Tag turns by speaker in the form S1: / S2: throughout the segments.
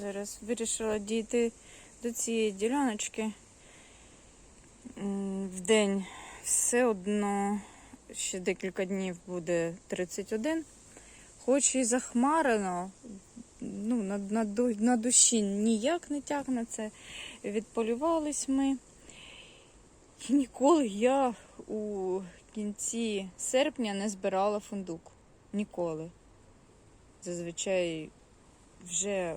S1: Зараз вирішила дійти до цієї діляночки. В день все одно ще декілька днів буде 31. Хоч і захмарено, ну, на, на, на душі ніяк не тягне це. Відполювались ми. І ніколи я у кінці серпня не збирала фундук. Ніколи. Зазвичай вже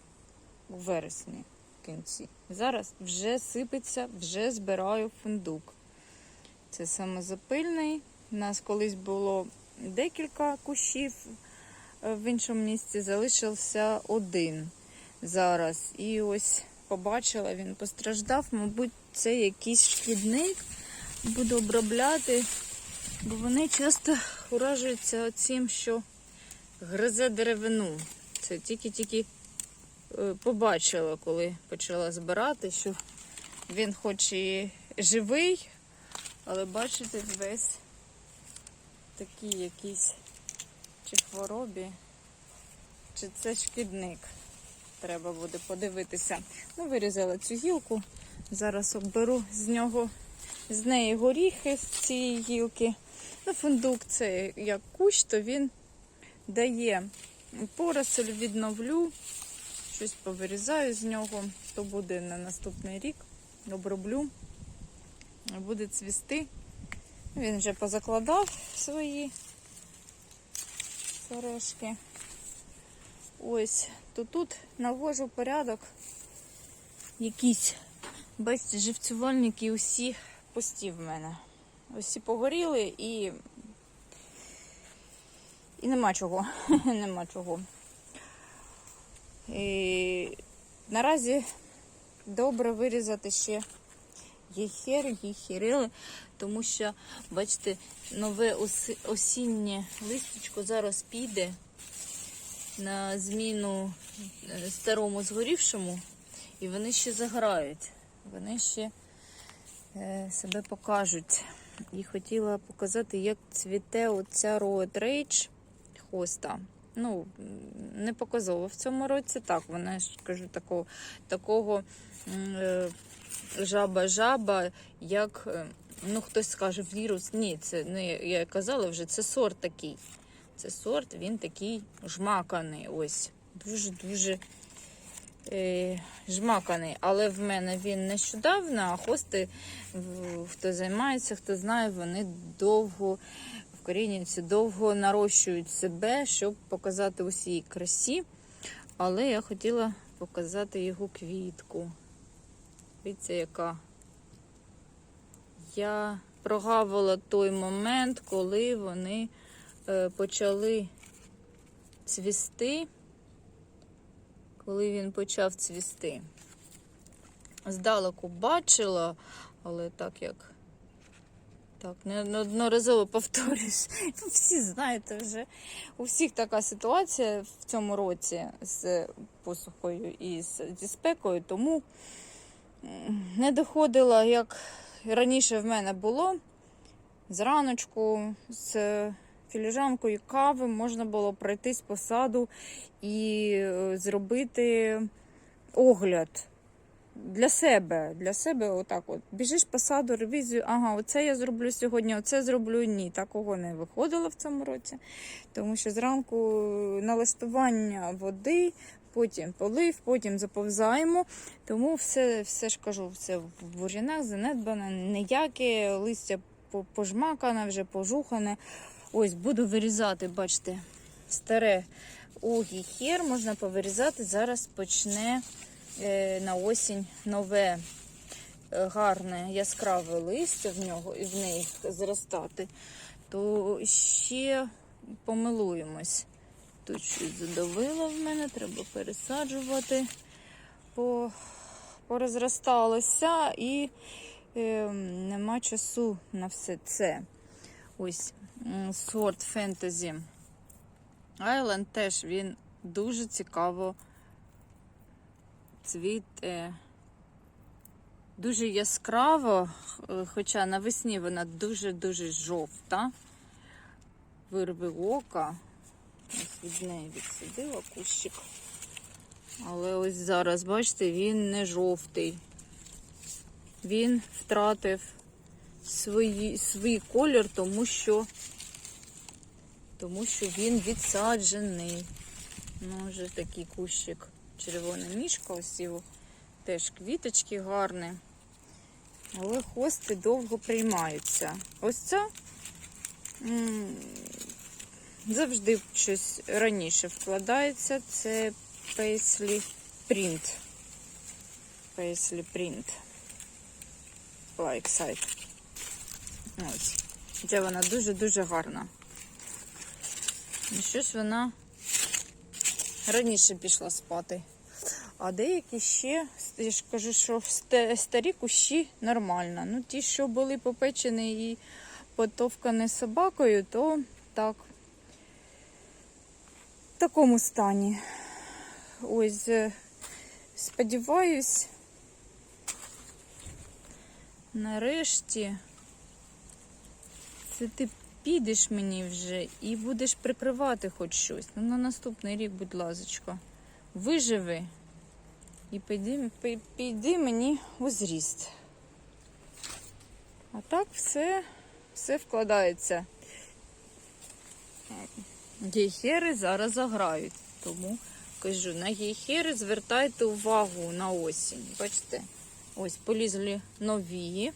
S1: у вересні в кінці. Зараз вже сипеться, вже збираю фундук. Це самозапильний. У нас колись було декілька кущів, е, в іншому місці залишився один зараз. І ось побачила, він постраждав. Мабуть, це якийсь шкідник. Буду обробляти, бо вони часто уражуються цим, що гризе деревину. Це тільки-тільки побачила, коли почала збирати, що він хоч і живий, але бачите, весь такий якийсь чи хворобі, чи це шкідник. Треба буде подивитися. Ну, вирізала цю гілку. Зараз оберу з нього, з неї горіхи з цієї гілки. Ну, фундук це як кущ, то він дає поросль, відновлю, щось повирізаю з нього, то буде на наступний рік. Оброблю, буде цвісти. Він вже позакладав свої сережки. Ось, то тут навожу порядок. Якісь, бачите, живцювальники усі пусті в мене. Усі погоріли і. І нема чого. нема чого. І наразі добре вирізати ще єхер, єхерили, тому що, бачите, нове осіннє листячко зараз піде на зміну е, старому згорівшому, і вони ще заграють. Вони ще е, себе покажуть. І хотіла показати, як цвіте оця Road Rage хоста. Ну, не показово в цьому році. Так, вона ж кажу, такого, такого е, жаба-жаба, як, е, ну, хтось скаже, вірус. Ні, це не я казала вже, це сорт такий. Це сорт, він такий жмаканий. Ось. Дуже-дуже е, жмаканий. Але в мене він нещодавно, а хости, хто займається, хто знає, вони довго вкорінюються, довго нарощують себе, щоб показати усій красі. Але я хотіла показати його квітку. Дивіться, яка. Я прогавила той момент, коли вони е, почали цвісти, коли він почав цвісти. Здалеку бачила, але так як так, неодноразово повторюсь. Всі знаєте вже. У всіх така ситуація в цьому році з посухою і зі спекою, тому не доходила, як раніше в мене було. Зраночку з філіжанкою кави можна було пройтись по саду і е, зробити огляд для себе. Для себе отак от. Біжиш по саду, ревізію, ага, оце я зроблю сьогодні, оце зроблю. Ні, такого не виходило в цьому році. Тому що зранку налистування води, потім полив, потім заповзаємо. Тому все, все ж кажу, все в бур'янах занедбане, ніяке листя пожмакане, вже пожухане. Ось буду вирізати, бачите, старе огіхер можна повирізати. Зараз почне на осінь нове е, гарне яскраве листя в нього і в неї зростати, то ще помилуємось. Тут щось задавило в мене, треба пересаджувати, по, порозросталося і е, нема часу на все це. Ось сорт фентезі. Айленд теж він дуже цікаво цвіте. Дуже яскраво, хоча навесні вона дуже-дуже жовта. Вирви ока. Ось від неї відсадила кущик. Але ось зараз, бачите, він не жовтий. Він втратив свої, свій колір, тому що, тому що він відсаджений. Ну, вже такий кущик червона мішка, ось його теж квіточки гарні. Але хости довго приймаються. Ось ця завжди щось раніше вкладається. Це Paisley Print. Paisley Print. Like site. Ось. Це вона дуже-дуже гарна. І щось вона раніше пішла спати. А деякі ще, я ж кажу, що старі кущі нормально. Ну, ті, що були попечені і потовкані собакою, то так. В такому стані. Ось, е, сподіваюсь, нарешті це ти підеш мені вже і будеш прикривати хоч щось. Ну, на наступний рік, будь ласочка, виживи і піди, піди мені у зріст. А так все, все вкладається. Гейхери зараз заграють, тому кажу, на гейхери звертайте увагу на осінь. Бачите, ось полізли нові,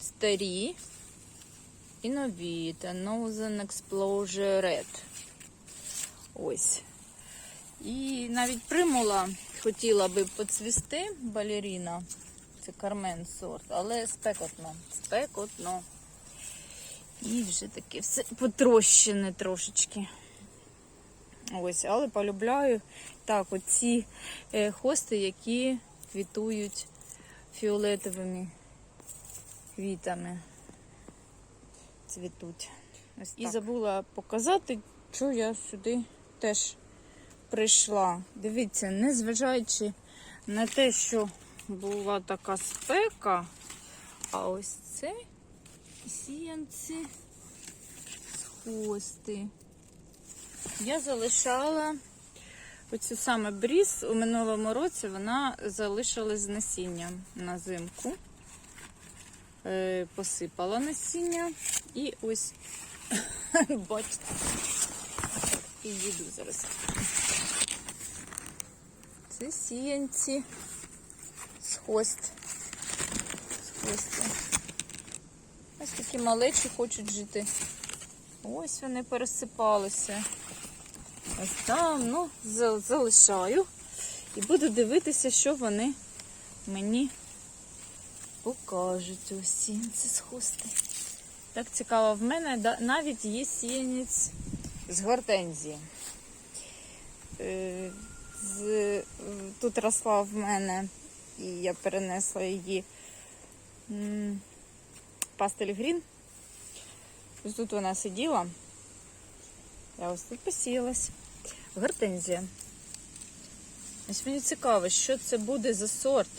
S1: старі і нові. Та Northern Explosion Red. Ось. І навіть примула хотіла би поцвісти балеріна. Це кармен сорт, але спекотно. Спекотно. І вже таке все потрощене трошечки. Ось, але полюбляю так, оці е, хости, які квітують фіолетовими квітами. Цвітуть. Ось І забула показати, що я сюди теж прийшла. Дивіться, незважаючи на те, що була така спека, а ось це сіянці з хости. Я залишала оцю саме бріз у минулому році вона залишилась з насінням на зимку. Е, посипала насіння і ось бачите, і їду зараз. Це сіянці з хост. З хости. Ось такі малечі хочуть жити. Ось вони пересипалися. Ось там, ну, залишаю. І буду дивитися, що вони мені покажуть. Ось сіянці з хости. Так цікаво, в мене навіть є сіянець з гортензії. З, тут росла в мене, і я перенесла її пастель грін. Ось тут вона сиділа. Я ось тут посіялась. Гортензія. Ось мені цікаво, що це буде за сорт.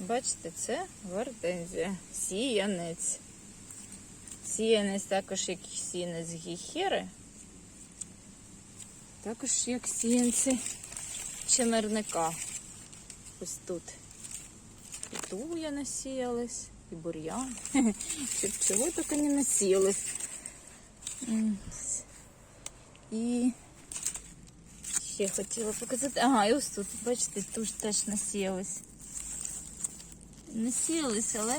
S1: Бачите, це гортензія. Сіянець. Сіянець також як сіянець гіхери. Також як сіянці чемерника. Ось тут. І туя насіялась, і бур'ян. Щоб чого тільки не насіялась. М, І ще хотіла показати. Ага, і ось тут, бачите, тут теж насіялась. Насіялись, але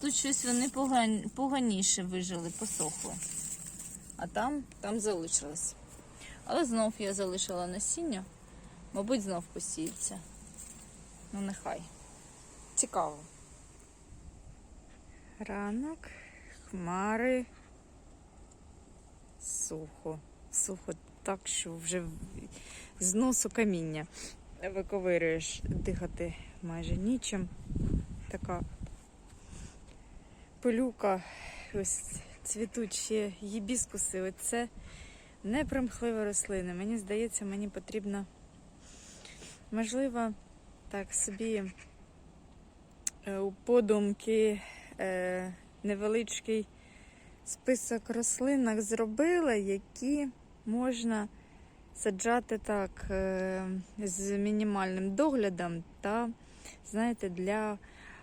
S1: тут щось вони поган... поганіше вижили, посохли. А там, там залишилось. Але знов я залишила насіння. Мабуть, знов посіється. Ну, нехай. Цікаво. Ранок, хмари. Сухо. Сухо так, що вже з носу каміння виковирюєш дихати майже нічим. Така пилюка, ось цвітуть ще гібіскуси. Оце непримхлива рослина. Мені здається, мені потрібно, можливо, так собі е, у подумки е, невеличкий список рослинок зробила, які можна саджати так е, з мінімальним доглядом та, знаєте, для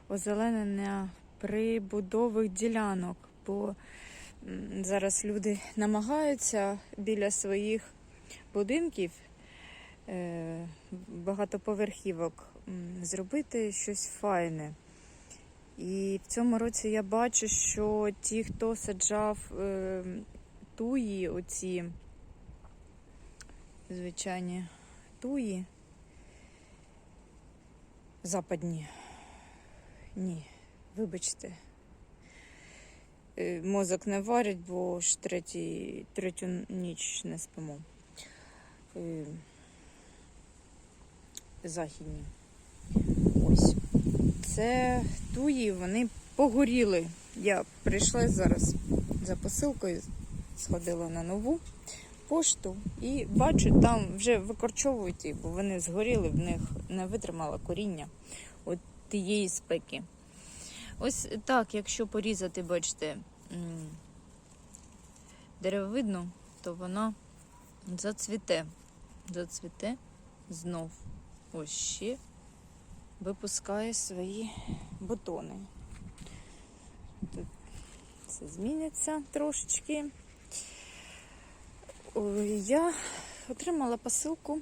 S1: озеленення прибудових ділянок. Бо зараз люди намагаються біля своїх будинків е, багатоповерхівок зробити щось файне. І в цьому році я бачу, що ті, хто саджав е, туї, оці звичайні туї, западні. Ні, вибачте. Е, Мозок не варять, бо ж третій, третю ніч не спимо. Е, Західні. Ось. Це туї, вони погоріли. Я прийшла зараз за посилкою, сходила на нову пошту і бачу, там вже викорчовують бо вони згоріли, в них не витримало коріння от тієї спеки. Ось так, якщо порізати, бачите, деревовидну, то вона зацвіте. Зацвіте знов. Ось ще випускає свої бутони. Тут це зміниться трошечки. Ой, Я отримала посилку.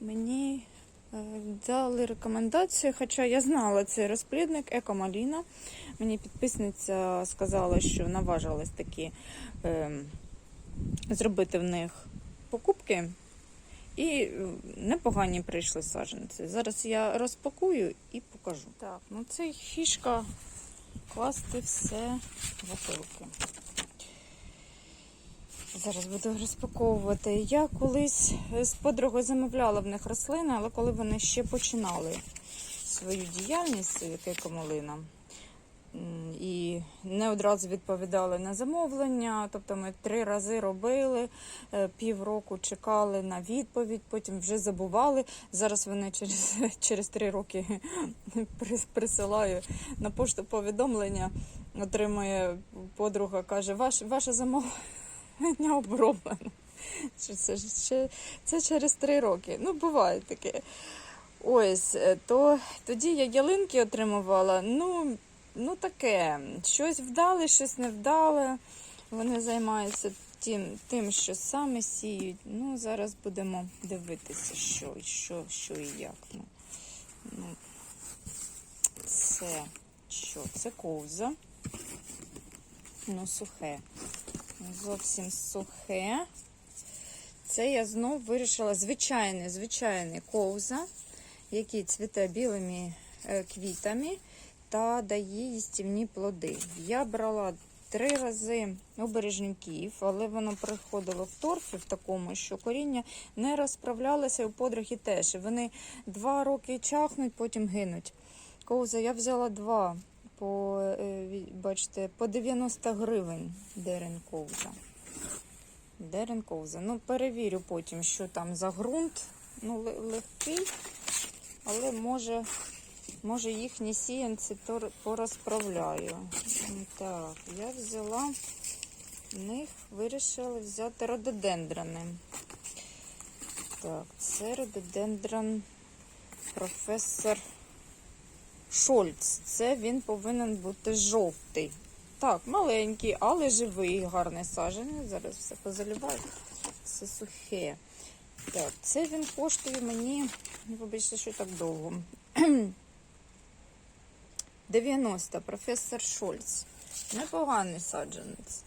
S1: Мені дали рекомендацію, хоча я знала цей розплідник Екомаліна. Мені підписниця сказала, що наважилась таки е, зробити в них покупки. І е, непогані прийшли саджанці. Зараз я розпакую і покажу. Так, ну це фішка класти все в опилки. Зараз буду розпаковувати. Я колись з подругою замовляла в них рослини, але коли вони ще починали свою діяльність, як екомалина, і не одразу відповідали на замовлення. Тобто ми три рази робили, е, півроку чекали на відповідь, потім вже забували. Зараз вони через, через три роки присилаю на пошту повідомлення. Отримує подруга, каже, Ваш, ваше замовлення оброблено. Що Це, ж це через три роки. Ну, буває таке. Ось, е, то тоді я ялинки отримувала. Ну, ну таке, щось вдале, щось не вдале. Вони займаються тим, тим, що саме сіють. Ну, зараз будемо дивитися, що, і що, що і як. Ну, ну, це що? Це ковза. Ну, сухе. Зовсім сухе. Це я знов вирішила звичайний, звичайний ковза, який цвіте білими е, квітами та дає їстівні плоди. Я брала три рази обережників, але воно приходило в торфі в такому, що коріння не розправлялося у подруги теж. Вони два роки чахнуть, потім гинуть. Ковза я взяла два. По, е, бачите, по 90 гривень дерен ковза. Дерен ковза. Ну, перевірю потім, що там за ґрунт. Ну, легкий, але може, може їхні сіянці порозправляю. Так, я взяла в них, вирішила взяти рододендрони. Так, це рододендрон професор Шольц. Це він повинен бути жовтий. Так, маленький, але живий, гарний саджанець. Зараз все позаліваю. Це сухе. Так, це він коштує мені, ну, вибачте, що так довго. 90, професор Шольц. Непоганий саджанець.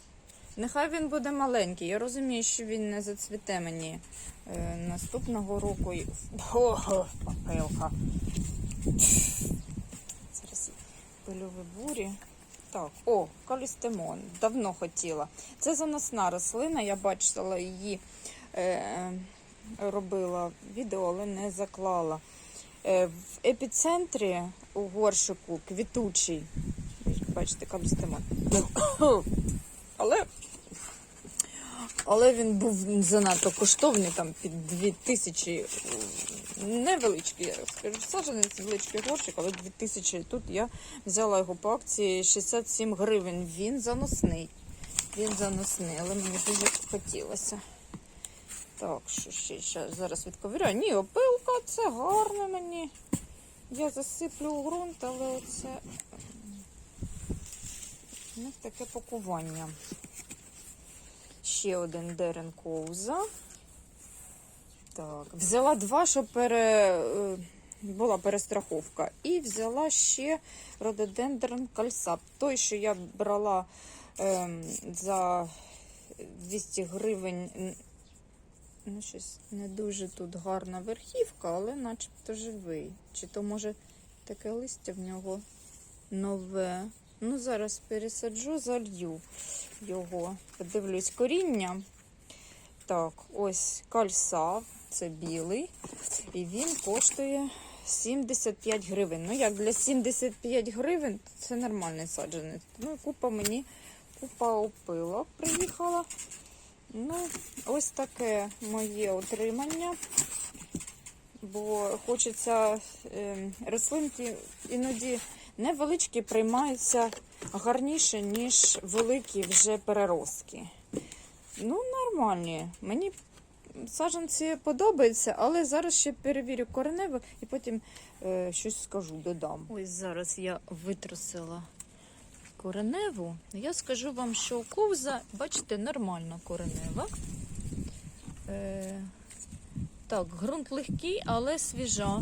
S1: Нехай він буде маленький. Я розумію, що він не зацвіте мені е, наступного року. Ого, попилка. Пильові бурі. Так, о, калістемон. Давно хотіла. Це заносна рослина, я бачила її, е, робила відео, але не заклала. Е, в епіцентрі у горшику квітучий. Бачите, калістемон. Але, але він був занадто коштовний, там під 2000 невеличкий, я скажу, саджанець величкий горщик, але 2000. Тут я взяла його по акції 67 гривень. Він заносний. Він заносний, але мені дуже хотілося. Так, що ще щас зараз відковиряю. Ні, опилка це гарно мені. Я засиплю ґрунт, але оце у таке пакування. Ще один дерен коуза. Так, взяла два, щоб пере, е, була перестраховка. І взяла ще рододендрон кальсап. Той, що я брала ем, за 200 гривень. Ну, щось не дуже тут гарна верхівка, але начебто живий. Чи то може таке листя в нього нове. Ну, зараз пересаджу, залью його. Подивлюсь коріння. Так, ось кальсав, це білий. І він коштує 75 гривень. Ну, як для 75 гривень, це нормальний саджанець. Ну, купа мені, купа опилок приїхала. Ну, ось таке моє отримання. Бо хочеться е, рослинки іноді невеличкі приймаються гарніше, ніж великі вже переростки. Ну, нормальні. Мені саджанці подобаються, але зараз ще перевірю кореневу і потім е, щось скажу, додам. Ось зараз я витрусила кореневу. Я скажу вам, що ковза, бачите, нормальна коренева. Е, так, ґрунт легкий, але свіжа.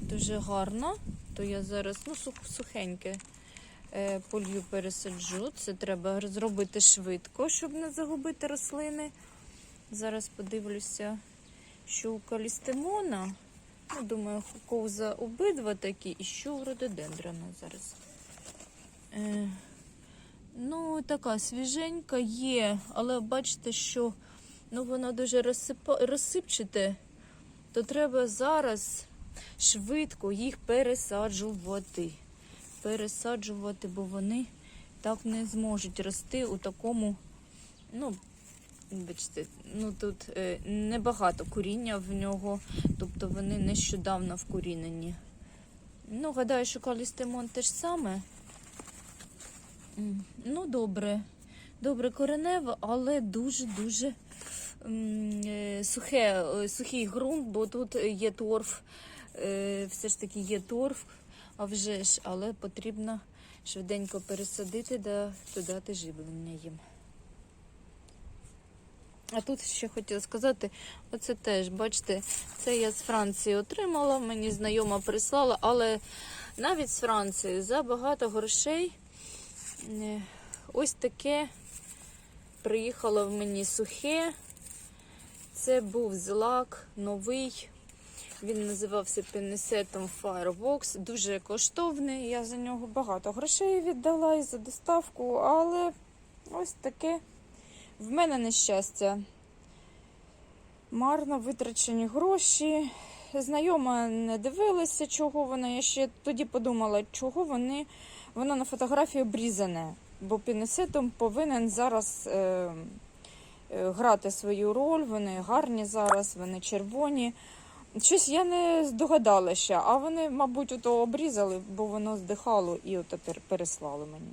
S1: Дуже гарна. То я зараз ну, сух- сухеньке е, полью пересаджу. Це треба зробити швидко, щоб не загубити рослини. Зараз подивлюся, що у калістимона. Ну, думаю, ковза обидва такі, і що у рододендрона зараз. Е, ну, така свіженька є, але бачите, що ну, воно дуже розсипа... розсипчате, то треба зараз швидко їх пересаджувати. Пересаджувати, бо вони так не зможуть рости у такому, ну, бачите, ну тут е, небагато коріння в нього, тобто вони нещодавно вкорінені. Ну, гадаю, що калістимон те ж саме. Ну, добре. Добре коренево, але дуже-дуже е, е, сухий ґрунт, бо тут є торф. Е, Все ж таки є торф, а вже ж, але потрібно швиденько пересадити да додати живлення їм. А тут ще хотіла сказати, оце теж, бачите, це я з Франції отримала, мені знайома прислала, але навіть з Франції за багато грошей е, ось таке приїхало в мені сухе. Це був злак новий. Він називався Пенесетом Fireworks. Дуже коштовний. Я за нього багато грошей віддала і за доставку, але ось таке в мене нещастя. Марно витрачені гроші. Знайома не дивилася, чого вона. Я ще тоді подумала, чого вони, воно на фотографії обрізане. Бо пінесетом повинен зараз е, е, грати свою роль. Вони гарні зараз, вони червоні. Щось я не здогадалася, а вони, мабуть, ото обрізали, бо воно здихало і ото пер- переслали мені.